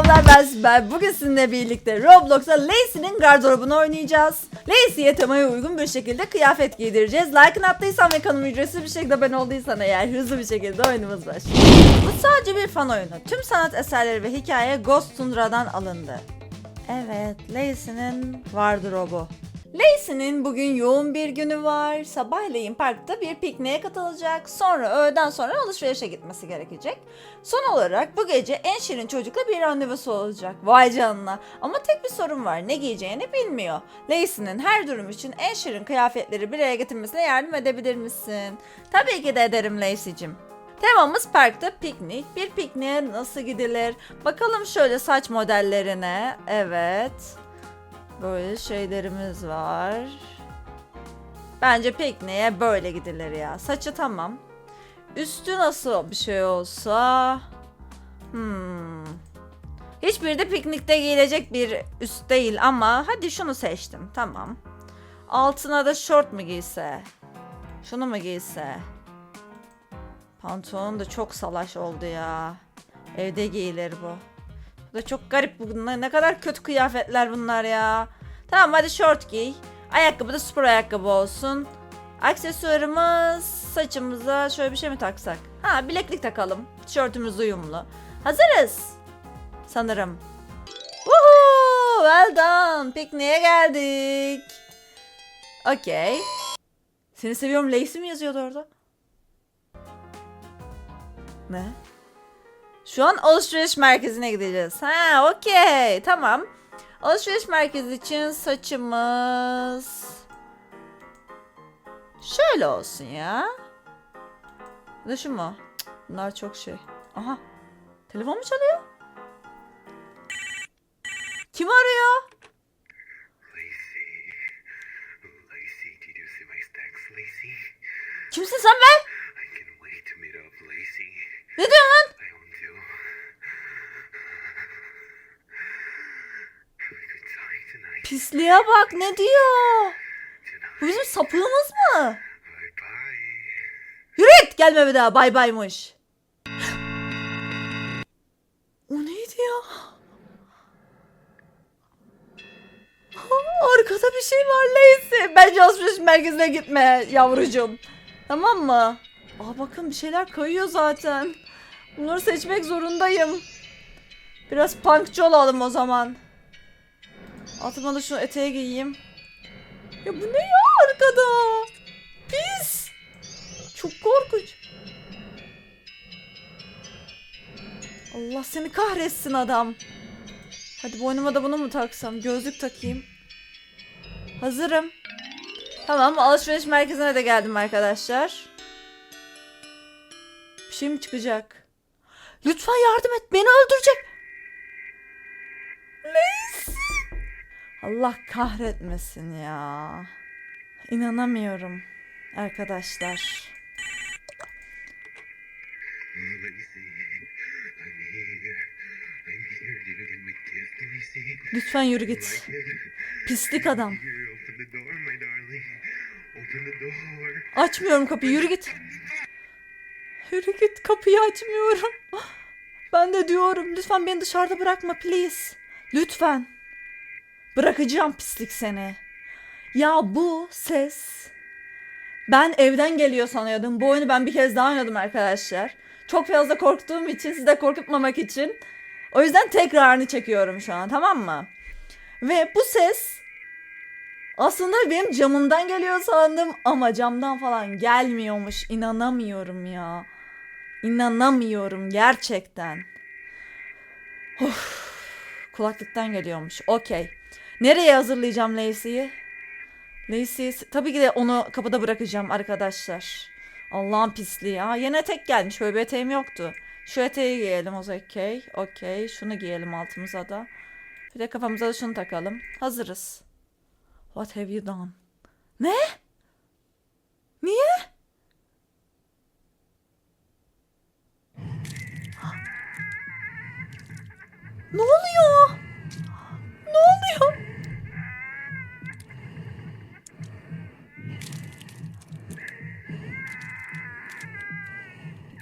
Selamlar ben Sibel. Bugün sizinle birlikte Roblox'ta Lacey'nin gardırobunu oynayacağız. Lacey'e temaya uygun bir şekilde kıyafet giydireceğiz. Like'ını attıysan ve kanalıma ücretsiz bir şekilde abone olduysan eğer hızlı bir şekilde oyunumuz başlıyor. Bu sadece bir fan oyunu. Tüm sanat eserleri ve hikaye Ghost Tundra'dan alındı. Evet, Lacey'nin gardırobu. Lacey'nin bugün yoğun bir günü var. Sabahleyin parkta bir pikniğe katılacak. Sonra öğleden sonra alışverişe gitmesi gerekecek. Son olarak bu gece en şirin çocukla bir randevusu olacak. Vay canına. Ama tek bir sorun var. Ne giyeceğini bilmiyor. Lacey'nin her durum için en şirin kıyafetleri bir araya getirmesine yardım edebilir misin? Tabii ki de ederim Lacey'cim. Temamız parkta piknik. Bir pikniğe nasıl gidilir? Bakalım şöyle saç modellerine. Evet. Böyle şeylerimiz var. Bence pikniğe böyle gidilir ya. Saçı tamam. Üstü nasıl bir şey olsa... Hmm. Hiçbiri de piknikte giyilecek bir üst değil ama hadi şunu seçtim. Tamam. Altına da şort mu giyse? Şunu mu giyse? Pantolon da çok salaş oldu ya. Evde giyilir bu. Bu da çok garip bunlar. Ne kadar kötü kıyafetler bunlar ya. Tamam hadi şort giy. Ayakkabı da spor ayakkabı olsun. Aksesuarımız saçımıza şöyle bir şey mi taksak? Ha bileklik takalım. Tişörtümüz uyumlu. Hazırız. Sanırım. Woohoo! Well done. Pikniğe geldik. Okey. Seni seviyorum Lacey mi yazıyordu orada? Ne? Şu an alışveriş merkezine gideceğiz. Ha, okey. Tamam. Alışveriş merkezi için saçımız şöyle olsun ya. Da şu mu? Bunlar çok şey. Aha. Telefon mu çalıyor? Kim arıyor? Kimsin sen be? Ne diyorsun lan? Pisliğe bak ne diyor? Bu bizim sapığımız mı? Yürü git gelme bir daha bay baymış. O neydi ya? Arkada bir şey var Lacey. Bence alışveriş merkezine gitme yavrucuğum. Tamam mı? Aa bakın bir şeyler kayıyor zaten. Bunları seçmek zorundayım. Biraz punkçı olalım o zaman. Altıma da şu eteği giyeyim. Ya bu ne ya arkada? Pis. Çok korkunç. Allah seni kahretsin adam. Hadi boynuma da bunu mu taksam? Gözlük takayım. Hazırım. Tamam alışveriş merkezine de geldim arkadaşlar. Bir şey mi çıkacak? Lütfen yardım et. Beni öldürecek. Neyse. Allah kahretmesin ya. İnanamıyorum arkadaşlar. Lütfen yürü git. Pislik adam. Açmıyorum kapıyı yürü git. Yürü git kapıyı açmıyorum. Ben de diyorum lütfen beni dışarıda bırakma please. Lütfen. Bırakacağım pislik seni. Ya bu ses. Ben evden geliyor sanıyordum. Bu oyunu ben bir kez daha oynadım arkadaşlar. Çok fazla korktuğum için sizi korkutmamak için. O yüzden tekrarını çekiyorum şu an tamam mı? Ve bu ses aslında benim camımdan geliyor sandım ama camdan falan gelmiyormuş. İnanamıyorum ya. İnanamıyorum gerçekten. Of. Kulaklıktan geliyormuş. Okey. Nereye hazırlayacağım Lacey'i? Lacey'i tabii ki de onu kapıda bırakacağım arkadaşlar. Allah'ın pisliği ya. Yeni etek gelmiş. Böyle bir eteğim yoktu. Şu eteği giyelim o. Okey. Okey. Şunu giyelim altımıza da. Bir de kafamıza da şunu takalım. Hazırız. What have you done? Ne? Niye? Ne oluyor?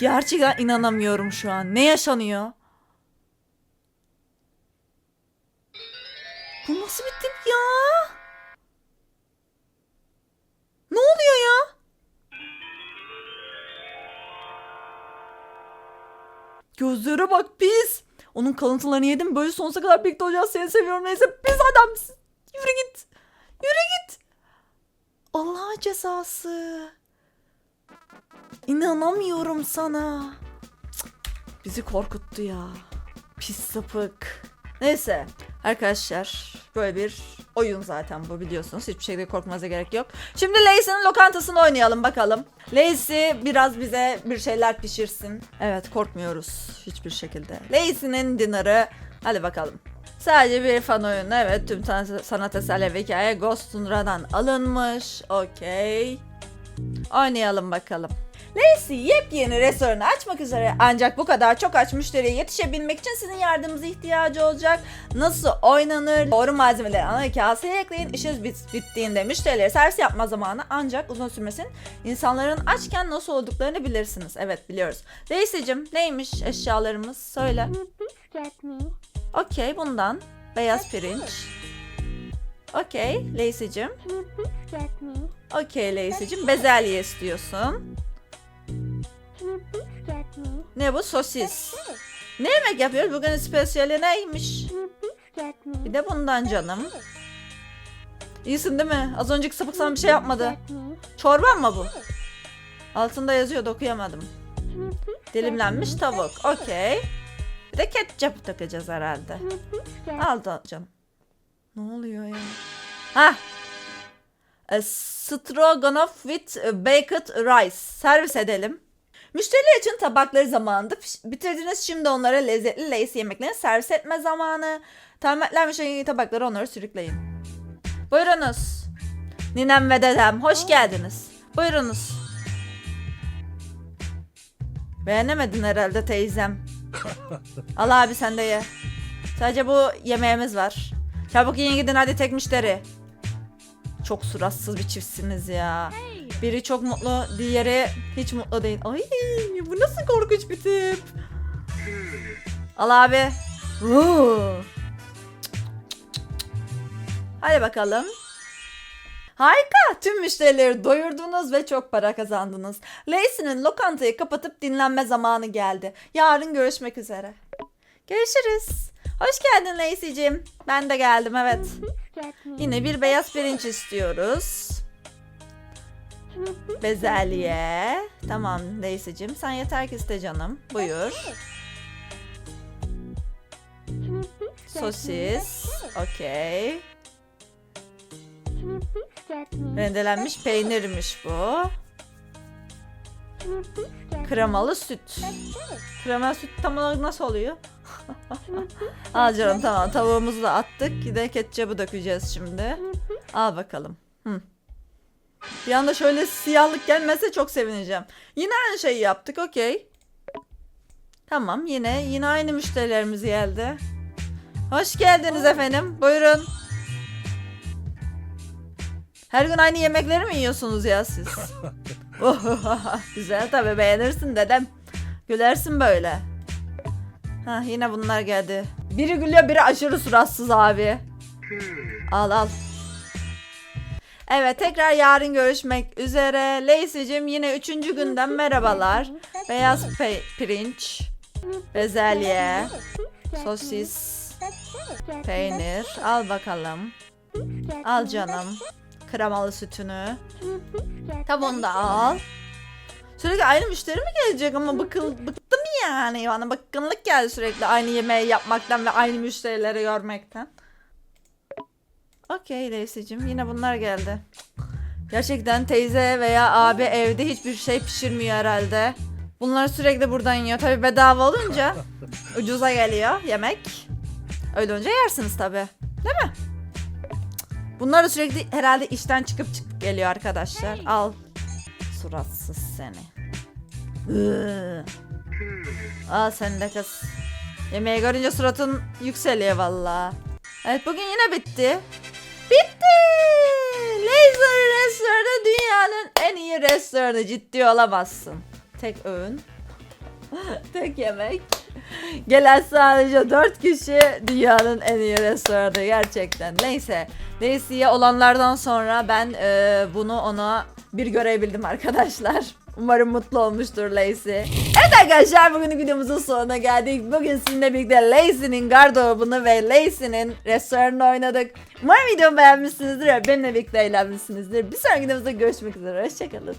Gerçekten inanamıyorum şu an. Ne yaşanıyor? Bu nasıl bir tip ya? Ne oluyor ya? Gözlere bak pis. Onun kalıntılarını yedim böyle sonsuza kadar birlikte olacağız seni seviyorum neyse pis adamsın. Yürü git. Yürü git. Allah cezası. İnanamıyorum sana. Bizi korkuttu ya. Pis sapık. Neyse arkadaşlar böyle bir oyun zaten bu biliyorsunuz. Hiçbir şekilde korkmanıza gerek yok. Şimdi Lacey'nin lokantasını oynayalım bakalım. Lacey biraz bize bir şeyler pişirsin. Evet korkmuyoruz hiçbir şekilde. Lacey'nin dinarı hadi bakalım. Sadece bir fan oyunu evet tüm san- sanat eserleri ve hikaye Ghost Tunra'dan alınmış. Okey. Oynayalım bakalım. Lacey yepyeni restoranı açmak üzere ancak bu kadar çok aç müşteriye yetişebilmek için sizin yardımınıza ihtiyacı olacak. Nasıl oynanır? Doğru malzemeleri ana kaseye ekleyin. İşiniz bit- bittiğinde müşterilere servis yapma zamanı ancak uzun sürmesin. İnsanların açken nasıl olduklarını bilirsiniz. Evet biliyoruz. Lacey'cim neymiş eşyalarımız? Söyle. Okey bundan. Beyaz pirinç. Okey Lacey'cim. Okey Lacey'cim. Bezelye istiyorsun. Ne bu? Sosis. Ne yemek yapıyoruz? Bugün spesiyeli neymiş? Bir de bundan canım. İyisin değil mi? Az önceki sapık sana bir şey yapmadı. Çorba mı bu? Altında yazıyor okuyamadım. Dilimlenmiş tavuk. Okey. Bir de ketçap takacağız herhalde. Al da canım. Ne oluyor ya? Ha. Stroganoff with baked rice. Servis edelim. Müşteriler için tabakları zamanında bitirdiniz. Şimdi onlara lezzetli Lay's yemeklerini servis etme zamanı. Termetlenmiş en iyi tabakları onlara sürükleyin. Buyurunuz. Ninem ve dedem hoş geldiniz. Buyurunuz. Beğenemedin herhalde teyzem. Al abi sen de ye. Sadece bu yemeğimiz var. Çabuk yiyin gidin hadi tek müşteri. Çok suratsız bir çiftsiniz ya. Biri çok mutlu, diğeri hiç mutlu değil. Ay bu nasıl korkunç bir tip. Al abi. Huu. Hadi bakalım. Harika. Tüm müşterileri doyurdunuz ve çok para kazandınız. Lacey'nin lokantayı kapatıp dinlenme zamanı geldi. Yarın görüşmek üzere. Görüşürüz. Hoş geldin Lacey'cim. Ben de geldim evet. Yine bir beyaz pirinç istiyoruz. Bezelye. Tamam Lacey'cim sen yeter ki iste canım. Buyur. Sosis. Okey. Rendelenmiş peynirmiş bu. Kremalı süt. Kremalı süt tam olarak nasıl oluyor? Al canım tamam tavuğumuzu da attık. Bir de ketçabı dökeceğiz şimdi. Al bakalım. Hı. Bir anda şöyle siyahlık gelmese çok sevineceğim. Yine aynı şeyi yaptık okey. Tamam yine yine aynı müşterilerimiz geldi. Hoş geldiniz efendim. Buyurun. Her gün aynı yemekleri mi yiyorsunuz ya siz? Güzel tabii beğenirsin dedem. Gülersin böyle. Ha yine bunlar geldi. Biri gülüyor biri aşırı suratsız abi. Al al. Evet tekrar yarın görüşmek üzere. Lacey'cim yine üçüncü günden merhabalar. Beyaz pirinç, bezelye, sosis, peynir. Al bakalım. Al canım. Kremalı sütünü. Tabi onu da al. Sürekli aynı müşteri mi gelecek ama bıkıl, bıktım yani. Bana bıkkınlık geldi sürekli aynı yemeği yapmaktan ve aynı müşterileri görmekten. Okey Lacey'cim yine bunlar geldi. Gerçekten teyze veya abi evde hiçbir şey pişirmiyor herhalde. Bunlar sürekli buradan yiyor. Tabi bedava olunca ucuza geliyor yemek. Öyle olunca yersiniz tabi. Değil mi? Bunlar da sürekli herhalde işten çıkıp çıkıp geliyor arkadaşlar. Al. Suratsız seni. Al sen de kız. Yemeği görünce suratın yükseliyor valla. Evet bugün yine bitti. Bitti. Laser restoranı dünyanın en iyi restoranı ciddi olamazsın. Tek öğün. Tek yemek. Gelen sadece 4 kişi dünyanın en iyi restoranı gerçekten. Neyse. Lacey'e olanlardan sonra ben e, bunu ona bir görebildim arkadaşlar. Umarım mutlu olmuştur Lacey. Evet arkadaşlar bugün videomuzun sonuna geldik. Bugün sizinle birlikte Lacey'nin gardırobunu ve Lacey'nin restoranını oynadık. Umarım videomu beğenmişsinizdir ve benimle birlikte eğlenmişsinizdir. Bir sonraki videomuzda görüşmek üzere. Hoşçakalın.